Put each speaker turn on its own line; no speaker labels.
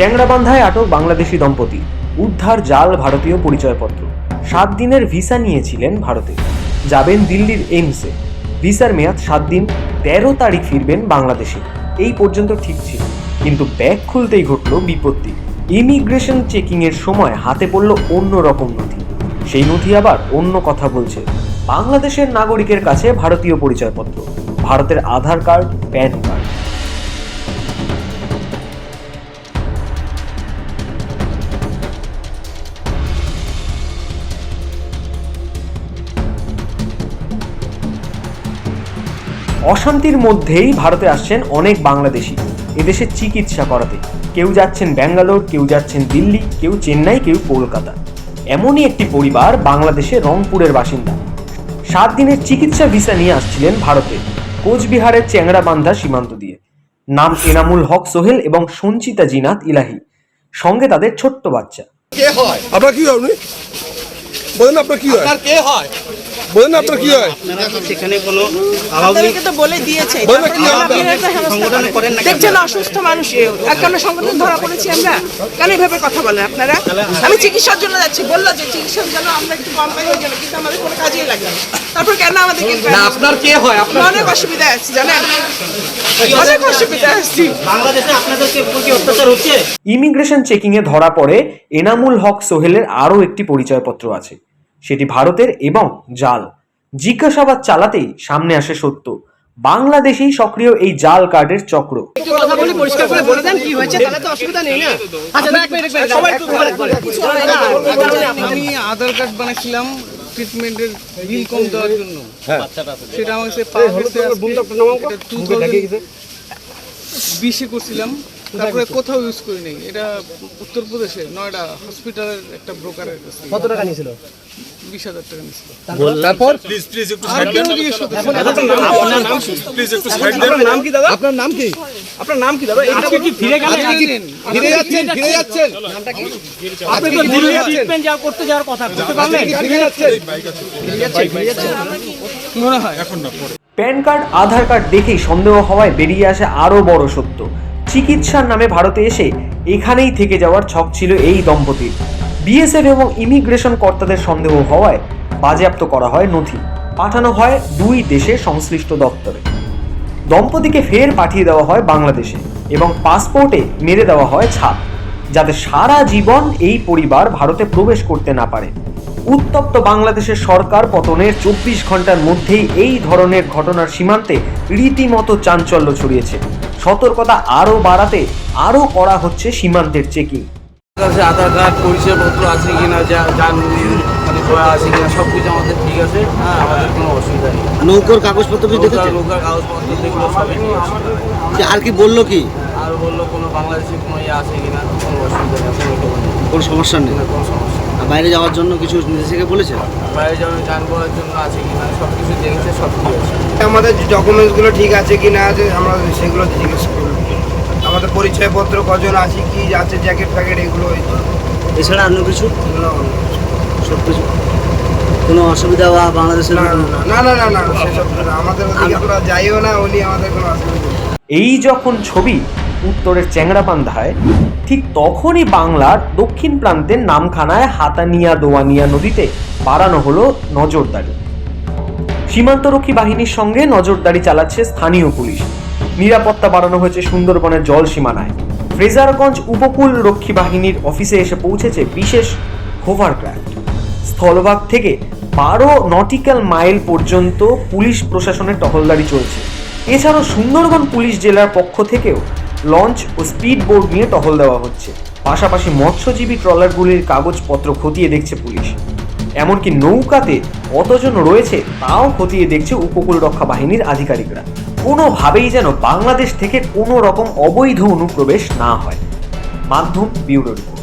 চ্যাংরাবান্ধায় আটক বাংলাদেশি দম্পতি। উদ্ধার জাল ভারতীয় পরিচয়পত্র। সাত দিনের ভিসা নিয়েছিলেন ভারতে। যাবেন দিল্লির এইমসে। ভিসার মেয়াদ সাত দিন, তেরো তারিখ ফিরবেন বাংলাদেশে। এই পর্যন্ত ঠিক ছিল। কিন্তু ব্যাগ খুলতেই ঘটল বিপত্তি। ইমিগ্রেশন চেকিংয়ের সময় হাতে পড়ল অন্য রকম নথি। সেই নথি আবার অন্য কথা বলছে। বাংলাদেশের নাগরিকের কাছে ভারতীয় পরিচয়পত্র। ভারতের আধার কার্ড, প্যান কার্ড। অশান্তির মধ্যেই ভারতে আসছেন অনেক বাংলাদেশি। এদেশে চিকিৎসা করাতে। কেউ যাচ্ছেন ব্যাঙ্গালোর কেউ যাচ্ছেন দিল্লি কেউ চেন্নাই কেউ কলকাতা। এমনই একটি পরিবার বাংলাদেশে রংপুরের বাসিন্দা। সাত দিনের চিকিৎসা ভিসা নিয়ে আসছিলেন ভারতে। কোচবিহারের চ্যাংরাবান্ধা সীমান্ত দিয়ে। নাম এনামুল হক সোহেল এবং সঞ্চিতা জিনাত ইলাহি। সঙ্গে তাদের ছোট্ট বাচ্চা।
কে হয়?
আপনার কি হয় বলেন আপনার কি হয়?
আপনার কে হয়?
বলেন আপনার কি হয়?
সেখানে কোনো
আপনাদেরকে তো বলে দিয়েছে? দেখছেন অসুস্থ মানুষ। আর কেন সংগঠন ধরা পড়েছি আমরা। কেন এভাবে কথা বলেন আপনারা? আমি চিকিৎসার জন্য যাচ্ছি বলল যে চিকিৎসার জন্য আমরা একটু কম পাই গেল কিন্তু আমাদের কোনো কাজেই লাগে তারপর কেন আমাদেরকে
আপনার কে হয়? আপনার
অনেক অসুবিধায় আছি জানেন? অনেক অসুবিধায় আছি।
বাংলাদেশে আপনাদেরকে কি অত্যাচার হচ্ছে?
ইমিগ্রেশন চেকিংয়ে ধরা পড়ে এনামুল হক সোহেলের আরও একটি পরিচয়পত্র আছে। সেটি ভারতের এবং জাল। জিজ্ঞাসাবাদ চালাতেই সামনে আসে সত্য। বাংলাদেশেই সক্রিয় এই জাল কার্ডের চক্র।
একটু কথা বলি পরিষ্কার করে বলে দেন কি হয়েছে? তাহলে তো অসুবিধা নেই না। আচ্ছা।
আমি আধার কার্ড বানাচ্ছিলাম ট্রিটমেন্টের বিল কম দেওয়ার জন্য। সেটা আমার কাছে পাওয়া গেছে টু বিশে করছিলাম। তারপরে কোথাও ইউজ করি নাই। এটা উত্তরপ্রদেশে নয়ডা হসপিটালের একটা ব্রোকারের কাছে। কত টাকা নিয়েছিল? বিশ হাজার টাকা নিয়েছিল।
তারপর?
আর কেউ জিজ্ঞেস করতে
নাম কি? দাদা? আপনার নাম কি? আপনার নাম কি দাদা? এটা কি ফিরে গেলেন?
ফিরে যাচ্ছেন ফিরে যাচ্ছেন।
আপনি তো দিল্লি যাচ্ছেন?
আপনি কি ফিরে যাচ্ছেন?
মনে হয়?
প্যান কার্ড আধার কার্ড দেখেই সন্দেহ হওয়ায় বেরিয়ে আসে আরও বড় সত্য। চিকিৎসার নামে ভারতে এসে এখানেই থেকে যাওয়ার ছক ছিল এই দম্পতির। বিএসএফ এবং ইমিগ্রেশন কর্তাদের সন্দেহ হওয়ায় বাজেয়াপ্ত করা হয় নথি। পাঠানো হয় দুই দেশে সংশ্লিষ্ট দপ্তরে। দম্পতিকে ফের পাঠিয়ে দেওয়া হয় বাংলাদেশে এবং পাসপোর্টে মেরে দেওয়া হয় ছাপ যাতে সারা জীবন এই পরিবার ভারতে প্রবেশ করতে না পারে। উত্তপ্ত বাংলাদেশের সরকার পতনের চব্বিশ ঘণ্টার মধ্যেই এই ধরনের ঘটনার সীমান্তে রীতিমতো চাঞ্চল্য ছড়িয়েছে। সতর্কতা আরও বাড়াতে আরও করা হচ্ছে সীমান্তের চেকিং।
কাছে আধার কার্ড পরিচয়পত্র আছে কিনা যা যার করা আছে কিনা সব কিছু আমাদের ঠিক আছে। হ্যাঁ আমাদের কোনো অসুবিধা নেই।
নৌকোর কাগজপত্র কি
নৌকার
দেখেছেন?
নৌকার কাগজপত্র দেখল সবই ঠিক আছে।
যে আর কি বলল কি?
আর বলল কোনো বাংলাদেশে কোনো ইয়ে আছে কিনা কোনো অসুবিধা নেই কোনো
সমস্যা নেই।
কোনো সমস্যা
বাইরে যাওয়ার জন্য কিছু নির্দেশিকা বলেছে?
বাইরে যাওয়ার যান করার জন্য আছে কি না সব কিছু দেখেছে সব কিছু আছে।
আমাদের ডকুমেন্টসগুলো ঠিক আছে কি না আছে আমরা সেগুলো জিজ্ঞেস করব। আমাদের পরিচয়পত্র কজন আছে কি আছে জ্যাকেট ফ্যাকেট এগুলো
এছাড়া অন্য কিছু? সব কিছু। কোনো অসুবিধা বা বাংলাদেশের
না না না না সেসব আমাদের যাইও না উনি আমাদের কোনো অসুবিধা
এই যখন ছবি উত্তরের চ্যাংরাপান্ধায় ঠিক তখনই বাংলার দক্ষিণ প্রান্তের নামখানায় হাতানিয়া দোয়ানিয়া নদীতে বাড়ানো হলো নজরদারি। সীমান্তরক্ষী বাহিনীর সঙ্গে নজরদারি চালাচ্ছে স্থানীয় পুলিশ। নিরাপত্তা বাড়ানো হয়েছে সুন্দরবনের জল সীমানায়। ফ্রেজারগঞ্জ উপকূল রক্ষী বাহিনীর অফিসে এসে পৌঁছেছে বিশেষ হোভারক্রাফট স্থলভাগ থেকে বারো নটিক্যাল মাইল পর্যন্ত পুলিশ প্রশাসনের টহলদারি চলছে। এছাড়াও সুন্দরবন পুলিশ জেলার পক্ষ থেকেও লঞ্চ ও স্পিড বোর্ড নিয়ে টহল দেওয়া হচ্ছে। পাশাপাশি মৎস্যজীবী ট্রলারগুলির কাগজপত্র খতিয়ে দেখছে পুলিশ। এমনকি নৌকাতে কতজন রয়েছে তাও খতিয়ে দেখছে উপকূল রক্ষা বাহিনীর আধিকারিকরা। কোনোভাবেই যেন বাংলাদেশ থেকে কোনো রকম অবৈধ অনুপ্রবেশ না হয়। মাধ্যম বিউরো রিপোর্ট।